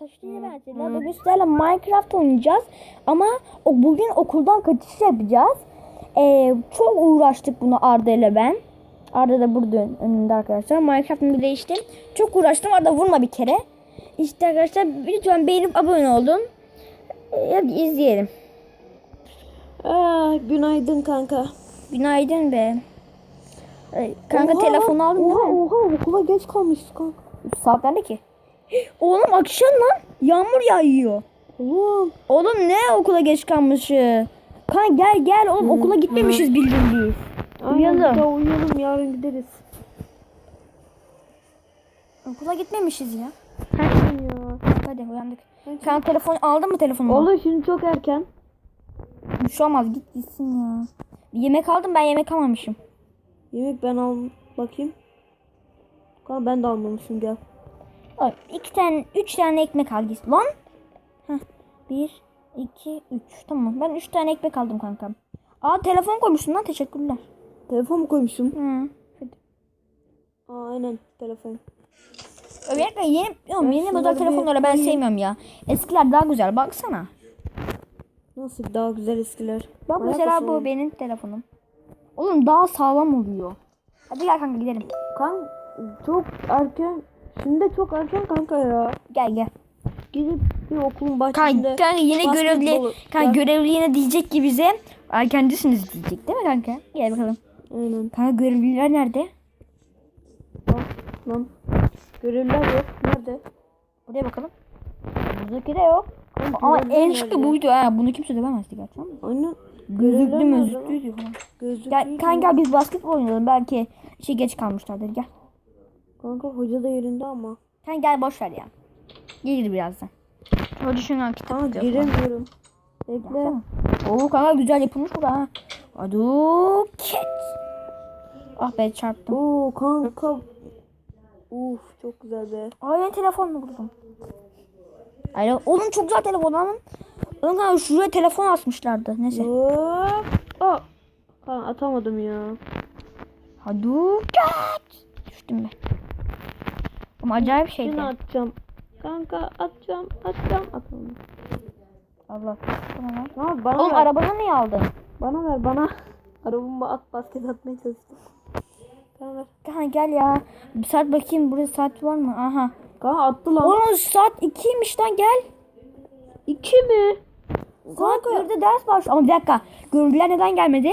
ben taşıyıcı ben Atilla. Bugün sizlerle Minecraft oynayacağız. Ama o bugün okuldan kaçış yapacağız. Ee, çok uğraştık bunu Arda ile ben. Arda da burada ön- önünde arkadaşlar. Minecraft'ımı değiştim. Çok uğraştım. Arda vurma bir kere. İşte arkadaşlar lütfen beğenip abone olun. Ee, hadi izleyelim. Aa, günaydın kanka. Günaydın be. Ee, Kanka Oha, telefonu aldın oha, değil mi? Oha okula geç kalmışız kanka. Saat nerede ki? Oğlum akşam lan. Yağmur yağıyor. Oğlum. Oğlum ne okula geç kalmışı? Kan gel gel oğlum okula gitmemişiz bildiğin. Aynen Uyuyalım. daha uyuyalım yarın gideriz. Okula gitmemişiz ya. ya. Hadi uyandık. Kan telefon aldın mı telefonumu? Oğlum şimdi çok erken. Bir şey olmaz git gitsin ya. Yemek aldım ben yemek almamışım. Yemek ben al bakayım. Kanka ben de almamışım gel. Ay, iki tane, üç tane ekmek al git. Lan. Heh. Bir, iki, üç. Tamam ben üç tane ekmek aldım kankam. Aa telefon koymuşsun lan teşekkürler. Telefon mu koymuşum? Hı. Aa aynen telefon. Özellikle yeni, oğlum, yeni model telefonları ben sevmiyorum ya. Eskiler daha güzel baksana. Nasıl daha güzel eskiler. Bak Manyak mesela bu benim telefonum. Oğlum daha sağlam oluyor. Hadi gel kanka gidelim. Kan çok erken. Şimdi de çok erken kanka ya. Gel gel. Gidip bir okulun Kanka, bahçesinde. kanka yine basketbol- görevli kanka Ya- görevli yine diyecek ki bize erkencisiniz diyecek değil mi kanka? Gel bakalım. Aynen. Kanka görevliler nerede? Bak lan. Görevliler yok. Nerede? Buraya bakalım. Buradaki de yok. Ama en şıkkı buydu ha. Bunu kimse dövemezdi gerçi. Aynen. Gözlüklü mözlüklüydü falan. Gözlük Gel kanka biz basketbol oynayalım. Belki şey geç kalmışlardır gel. Kanka hoca da yerinde ama. Kanka gel boş ver ya. Gelir birazdan. Hoca şundan kitap okuyor falan. giremiyorum. Bekle. Oo kanka güzel yapılmış bu da ha. Aduket. Ah be çarptım. Oo kanka. Uf çok güzel be. Ay ben telefonla buldum. Ay oğlum çok güzel telefon lan. Oğlum kanka şuraya telefon asmışlardı. Neyse. Hop. Aa. Kanka atamadım ya. Haduket. Düştüm ben. Ama acayip şeydi. Yine atacağım. Kanka atacağım. Atacağım. Atamadım. Allah. Tamam. Tamam bana Oğlum ver. arabanı niye aldın? Bana ver bana. Arabamı at basket atmaya çalıştım. Kanka ver. Kanka gel ya. Bir saat bakayım burada saat var mı? Aha. Kanka attı lan. Oğlum saat 2'ymiş lan gel. İki mi? Saat 1'de ders var. Ama bir dakika. Görevliler neden gelmedi?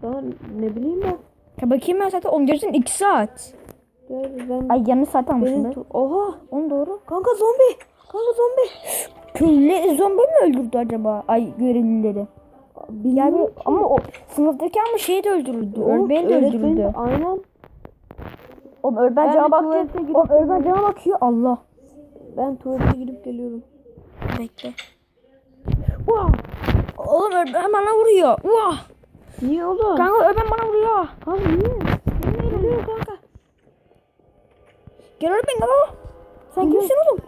Kanka ne bileyim ben. Ya bakayım ben zaten 10 gerçekten 2 saat. Ben. Ay yanlış saat almışım ben. Oha. 10 doğru. Kanka zombi. Kanka zombi. Köylü zombi mi öldürdü acaba? Ay görevlileri. Yani Bilmiyorum ama o sınıftaki ama şey de öldürüldü. Öğretmen de öldürüldü. Aynen. Oğlum öğretmen Ben cama bir baktı. Oğlum öğretmen cama bakıyor. Allah. Ben tuvalete gidip geliyorum. Bekle. Wow. Oğlum öğretmen bana vuruyor. Wow. Niye oğlum? Kanka öğretmen bana vuruyor. Kanka niye? Niye vuruyor kanka? Gel öğretmen gel. baba. Sen kimsin oğlum?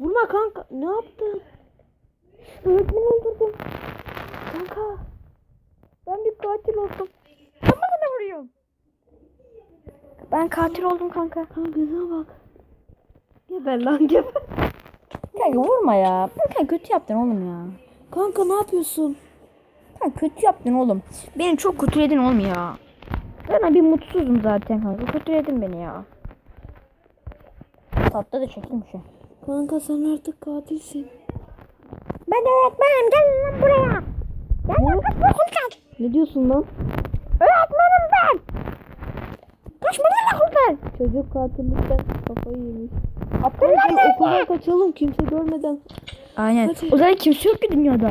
Vurma kanka. Ne yaptın? Öğretmeni öldürdüm. Kanka. Ben bir katil oldum. Sen bana ne vuruyorsun? Ben katil oldum kanka. Kanka gözüme bak. Geber lan geber. Kanka vurma ya. Kanka kötü yaptın oğlum ya. Kanka ne yapıyorsun? Kanka kötü yaptın oğlum. Beni çok kötüledin oğlum ya. Ben bir mutsuzum zaten kanka. Kötüledin beni ya. Tatlı da çekilmiş. Kanka sen artık katilsin. Ben öğretmenim gel lan buraya. Gel lan okuldan. Ne diyorsun lan? Öğretmenim ben. Kaçma lan okuldan. Çocuk katillikten kafayı yemiş. Nerede? okuldan kaçalım kimse görmeden. Aynen. Hadi. O zaman kimse yok ki dünyada.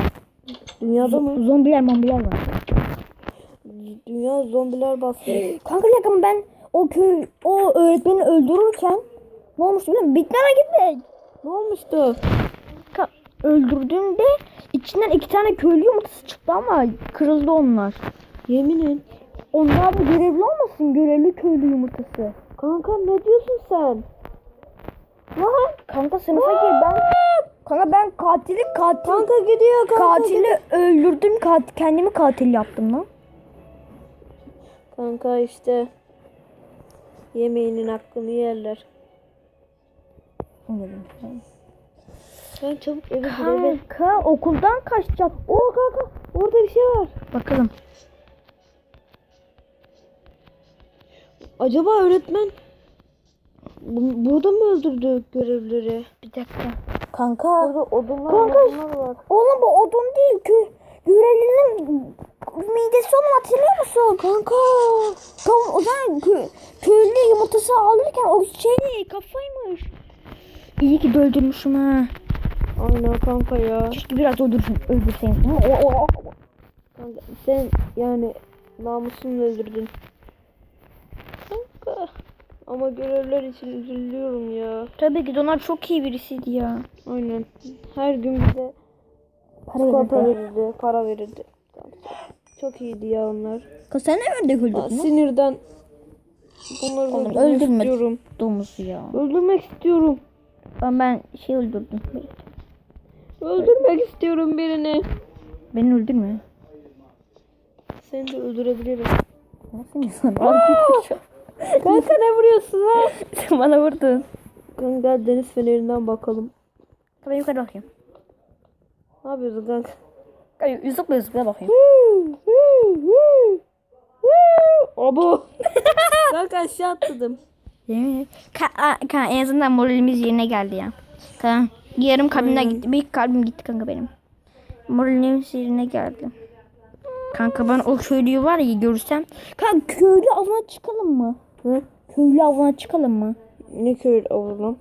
Dünyada mı? Zombiler mombiler var. Dünya zombiler bastı. Kanka dakika ben o köy o öğretmeni öldürürken ne olmuştu biliyor musun? Bitmana gitmek. ne olmuştu? Ka- öldürdüğümde içinden iki tane köylü yumurtası çıktı ama kırıldı onlar. Yemin et. Onlar da görevli olmasın görevli köylü yumurtası. Kanka ne diyorsun sen? Lan kanka sınıfa gir ben. Kanka ben katili katil Kanka gidiyor kanka. katili öldürdüm kat, kendimi katil yaptım lan. Kanka işte yemeğinin hakkını yerler. Demek? Ben çabuk eve. Kanka okuldan kaçacak. Oo kanka orada bir şey var. Bakalım. Acaba öğretmen bu- burada mı öldürdü görevlileri? Bir dakika. Kanka. Orada odunlar, Kanka. odunlar var. Oğlum bu odun değil ki. Görevlinin midesi onu hatırlıyor musun? Kanka. Kanka o zaman kö köylü yumurtası alırken o şey kafaymış. İyi ki de öldürmüşüm ha. Aynen kanka ya. Keşke biraz öldürsün, o. Kanka sen yani namusunu öldürdün. Kanka. Ama görevler için üzülüyorum ya. Tabii ki de onlar çok iyi birisiydi ya. Aynen. Her gün bize Para çikolata verirdi. para verirdi. Çok iyiydi ya onlar. Kız sen ne ördek öldürdün? sinirden bunları öldürmek öldürme. istiyorum. Domuzu ya. Öldürmek istiyorum. Ben, ben şey öldürdüm. Öldürmek istiyorum birini. Beni öldürme. Seni de öldürebilirim. Nasıl insan? Kanka ne vuruyorsun lan? Sen bana vurdun. Kanka deniz fenerinden bakalım. Ben yukarı bakayım. Ne yapıyorsun kanka? Kanka Yusuf'la Yusuf'la bakayım. Abo. kanka aşağı atladım. Ka ka en azından moralimiz yerine geldi ya. Ka yarım kalbimden gitti. Bir kalbim gitti kanka benim. Moralimiz yerine geldi. Kanka ben o köylüyü var ya görsem. Kanka köylü avına çıkalım mı? Hı? Köylü avına çıkalım mı? Ne kör avurlam?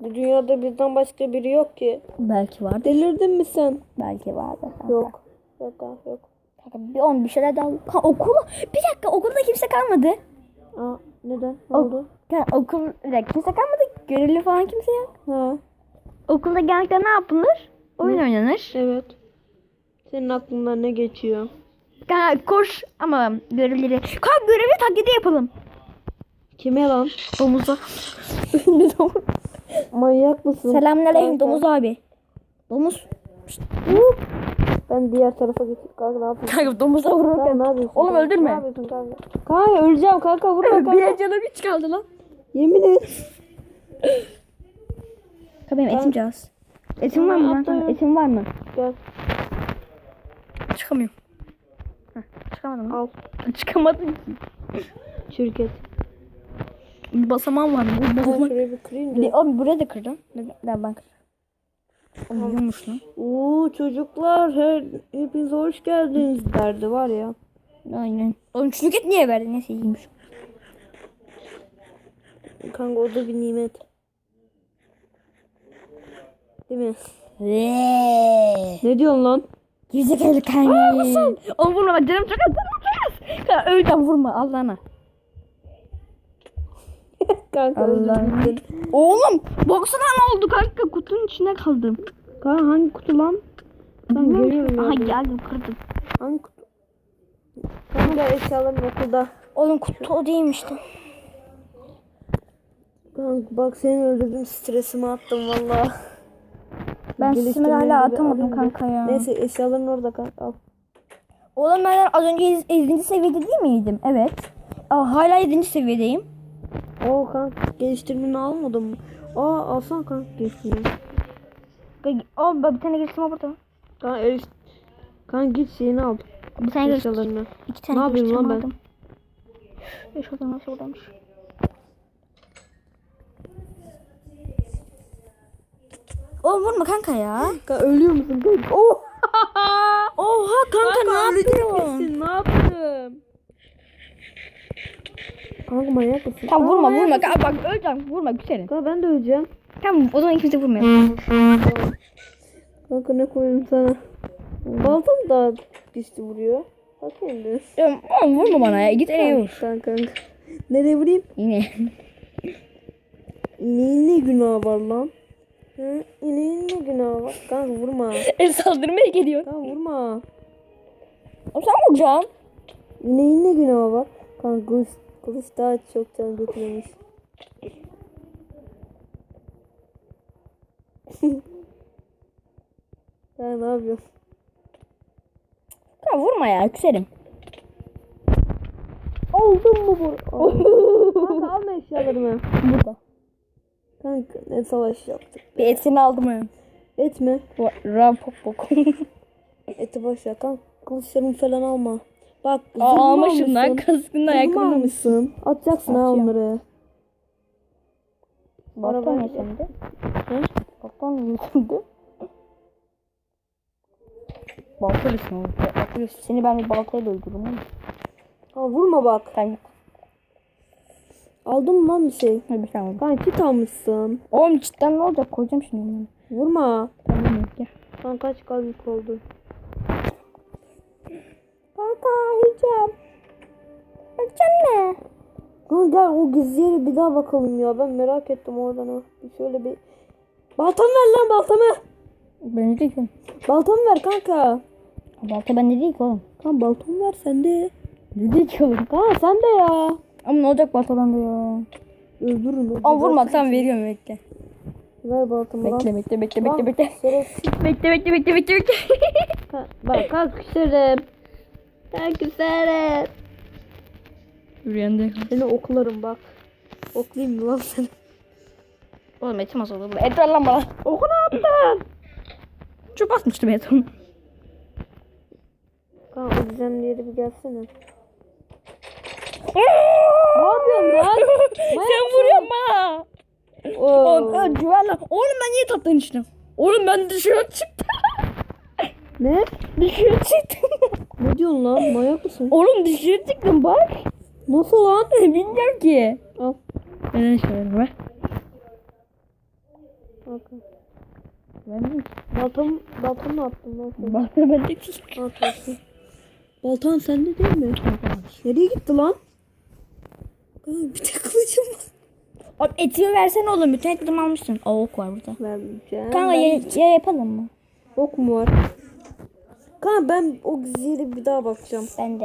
Bu dünyada bizden başka biri yok ki. Belki vardır. Delirdin mi sen? Belki vardır. Kanka. Yok. Yok yok. Kanka bir on bir şeyler daha. Kanka okula. Bir dakika okulda kimse kalmadı. Aa neden? Ne oldu? Kanka okulda kimse kalmadı. Görevli falan kimse yok. Ha. Okulda genellikle ne yapılır? Oyun oynanır. Evet. Senin aklından ne geçiyor? Kanka koş ama görevleri. Kanka görevi taklidi yapalım. Kime lan? Domuza. Ünlü domuz. Manyak mısın? Selamünaleyküm domuz abi. Domuz. Ben diğer tarafa gittim. Kanka ne yapıyorsun? Kanka domuza Kanka vururken. ne yapıyorsun? Oğlum kanka? öldürme. Ne yapıyorsun kanka? Kanka öleceğim kanka vurma kanka. Bir canım hiç kaldı lan. Yemin et. Kanka benim etim cihaz. Etim var mı lan? Kanka, Etim var mı? Gel Çıkamıyorum. Heh, çıkamadım. al. Çıkamadım ki. Şirket. Bir basamağım var mı? Basamağı- şurayı bir kırayım da. abi buraya da kırdım. Ben ben kırdım. Uyuyormuş lan. Oo çocuklar her, hepiniz hoş geldiniz derdi var ya. Aynen. Oğlum çocuk et niye verdin? Neyse iyiymiş. Kanka o da bir nimet. Değil mi? Veee. Ne diyorsun lan? Gerizekalı kanka. Oğlum vurma bak canım çok az. Canım çok az. Öleceğim vurma Allah'ına. Kanka Allah. öldürdün. Oğlum baksana ne oldu kanka kutunun içine kaldım. Kanka hangi kutu lan? Ben görüyorum Aha geldim kırdım. Hangi kutu? Kanka eşyaların okulda. Oğlum kutu o değilmişti. Kanka bak seni öldürdüm stresimi attım valla. Ben Geliştirmeni hala atamadım kanka ya. Neyse eşyaların orada kanka al. Oğlum ben az önce 7. seviyede değil miydim? Evet. Aa, hala 7. seviyedeyim. Oo kanka geliştirmeni almadın mı? Aa alsana kanka geliştirmeni. Aa bir tane geliştirme burada. Kanka eriş... Kanka git şeyini al. Bir tane geliştirme. İki tane Ne yapayım lan ben? Beş oradan nasıl buradaymış. Oğlum vurma kanka ya. Kanka ölüyor musun kanka? Oh! Oha kanka, ne ölecek yapıyorsun? misin? Ne yaptım? Kanka manyak mısın? Tamam vurma vurma. Kanka bak öleceğim. Vurma güzelim. Kanka ben de öleceğim. Tamam o zaman kimse vurmuyor. Kanka ne koyayım sana? Balta mı daha güçlü vuruyor? Bakayım bir. Ya, Oğlum vurma bana ya. Git eve vur. Kanka kanka. Nereye vurayım? Yine. İneğin ne günahı var lan? Hı? İneğin ne günahı var? Kanka vurma. El saldırmaya geliyor. Kanka vurma. Oğlum sen vuracaksın. İneğin ne günahı var? Kanka kılıç daha çok can götürüyormuş. ya ne yapıyorsun? Kanka vurma ya. Küserim. Aldın mı bu? Kanka alma eşyalarımı. Burada. Kanka ne savaş yaptık. Bir etini aldım ya. Et mi? Rapopok. Eti boş ver kanka. Kılıçlarımı falan alma. Bak Aa, zırhımı almışım lan almışsın. kaskını ayakkabını almışsın. Atacaksın ha Atıyorum. onları. Balta Araba- ne sende? Hı? Balta ne sende? Balta mısın oğlum? Bakıyorsun. Seni ben bir baltayla öldürürüm. Ha vurma bak. Aldın mı lan bir şey? Hadi bir şey aldım. Kanka kit almışsın. Oğlum cidden ne olacak? Koyacağım şimdi onu. Vurma. Tamam gel. Kanka kaç kalbik oldu. Kanka yiyeceğim. Yiyeceğim mi? Kanka gel o gizli yere bir daha bakalım ya. Ben merak ettim oradan. Bir şöyle bir. Baltamı ver lan baltamı. Ben ne diyeyim? Baltamı ver kanka. Balta ben ne diyeyim ki oğlum? Kanka baltamı ver sen de. Ne diyeyim ki oğlum? Kanka sen de ya. Ama ne olacak baltadan da ya? Öldürün. Ama vurma tamam veriyorum bekle. Ver baltamı lan. Bekle bekle bekle bekle bekle. Bekle bekle bekle bekle bekle. Ha, Bak kalk küserim. Ben küserim. Rüyanda Seni oklarım bak. Oklayayım mı lan seni? Oğlum etim az oldu. Et ver lan bana. Oku ne yaptın? Çok atmıştım et onu. Kanka o düzenli yere bir gelsene. ne yapıyorsun lan? Sen vuruyorsun bana. Oğlum Oo. öl, güven lan. Oğlum ben niye tatlının içine? Oğlum ben dışarı çıktım. Ne? dışarı çıktım. Ne diyorsun lan? Manyak mısın? Oğlum dışarı çıktım bak. Nasıl lan? Bilmiyorum ki. Al. Ben şöyle ver. Bakın. Ben mi? Baltam, baltam ne yaptın lan sen? Bak ben de Ne yapıyorsun? Baltan sende değil mi? Nereye gitti lan? Bir tek kılıcım var. Abi etimi versene oğlum. Bütün etimi almışsın. Aa ok var burada. Vermeyeceğim. Kanka ya, ya yapalım mı? Ok mu var? Kanka ben o gizliye bir daha bakacağım. Ben de.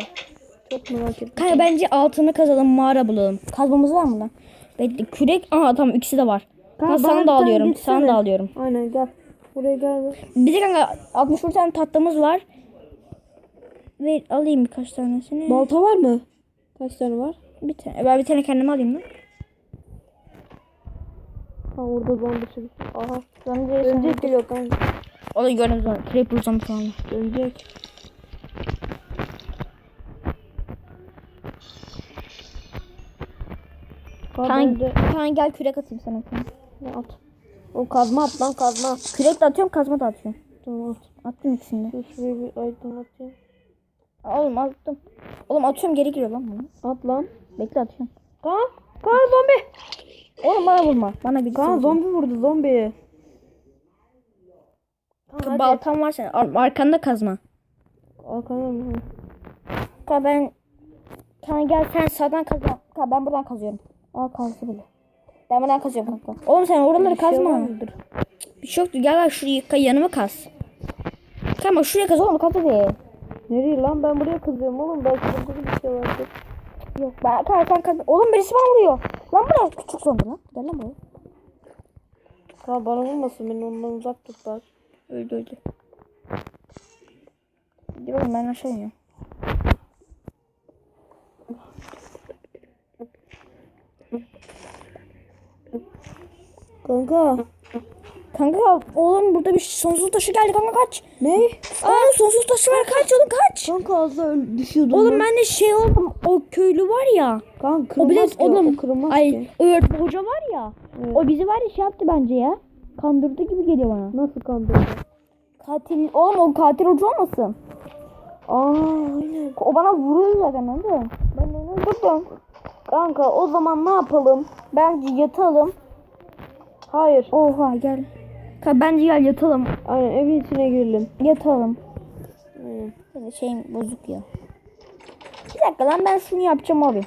Çok merak ettim. Kanka bence altını kazalım mağara bulalım. Kazmamız var mı lan? Bekle kürek. Aha tamam ikisi de var. Kanka, bana sana bir da alıyorum. Sana da alıyorum. Aynen gel. Buraya gel. Bir de kanka 61 tane tatlımız var. Ve alayım birkaç tanesini. Balta var mı? Kaç tane var? bir tane. Ben bir tane kendime alayım lan. Ha orada zombi sürüsü. Aha. Bence Örümcek geliyor kanka. O da gördüm sonra. Creeper uzam falan. Kanka, kanka gel kürek atayım sana. ne at. O kazma at lan kazma. Kürek de atıyorum kazma da atıyorum. Tamam at. Attım ikisini de. Şuraya bir aydınlatayım. Oğlum attım. Oğlum atıyorum geri giriyor lan bunu. At lan. Bekle atıyorum. Kaan. Kaan zombi. Oğlum bana vurma. Bana bir Kaan zombi vurdu zombi. Kaan hadi. Baltam var senin. Ar- Arkanda kazma. Arkana mı? Kanka ben Kanka gel sen sağdan kaz. Kanka ben buradan kazıyorum. Aa kazdı bile. Ben buradan kazıyorum kanka. Oğlum sen oraları Bir şey kazma. mıdır? Bir şey yoktu. Gel gel şurayı ka- yanıma kaz. Tamam şuraya kaz oğlum kaz hadi. Nereye lan ben buraya kızıyorum oğlum belki burada bir şey vardır. Yok ben kanka sen kaz. Oğlum birisi bana vuruyor. Lan buraya küçük zombi lan. Gel lan buraya. Kaan bana vurmasın beni ondan uzak tut bak. Öldü öldü. Diyorum ben aşağı iniyorum. Kanka. Kanka oğlum burada bir sonsuz taşı geldi kanka kaç. Ne? Oğlum sonsuz taşı var kaç oğlum kaç. Kanka az öl- düşüyordum. Oğlum ben de şey oldum o köylü var ya. Kanka O bir de kırılmaz ki. oğlum o kırılmaz ay ki. öğretmen hoca var ya. Evet. O bizi var ya şey yaptı bence ya. Kandırdı gibi geliyor bana. Nasıl kandırdı? Katil oğlum o katil hoca olmasın. Aa aynen. O bana vuruyor zaten anladın Ben de onu öldürdüm. Kanka o zaman ne yapalım? Bence yatalım. Hayır. Oha gel. Kanka bence gel yatalım. Aynen evin içine girelim. Yatalım. Böyle şeyim bozuk ya. Bir dakika lan ben şunu yapacağım abi.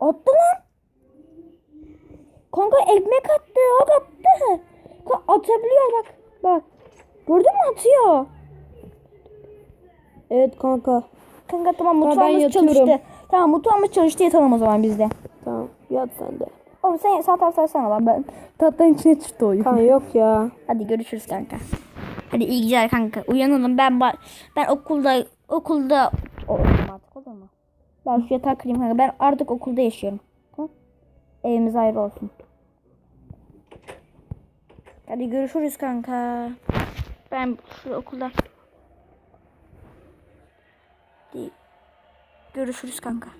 Attı lan. Kanka ekmek attı. Bak attı. Kanka atabiliyor bak. Bak. Gördün mü atıyor. Evet kanka. Kanka tamam mutfağımız yatıyorum. çalıştı. Tamam mutfağımız çalıştı yatalım o zaman biz de. Tamam yat sen de. Oğlum sen sağ taraf sarsana lan ben tatlının içine çıktı oyun. Kanka yok ya. Hadi görüşürüz kanka. Hadi iyi geceler kanka. Uyanalım ben ben okulda okulda o, artık olur Ben şu yatağı kırayım kanka. Ben artık okulda yaşıyorum. Tamam. Evimiz ayrı olsun. Hadi görüşürüz kanka. Ben şu okulda. Hadi Görüşürüz kanka.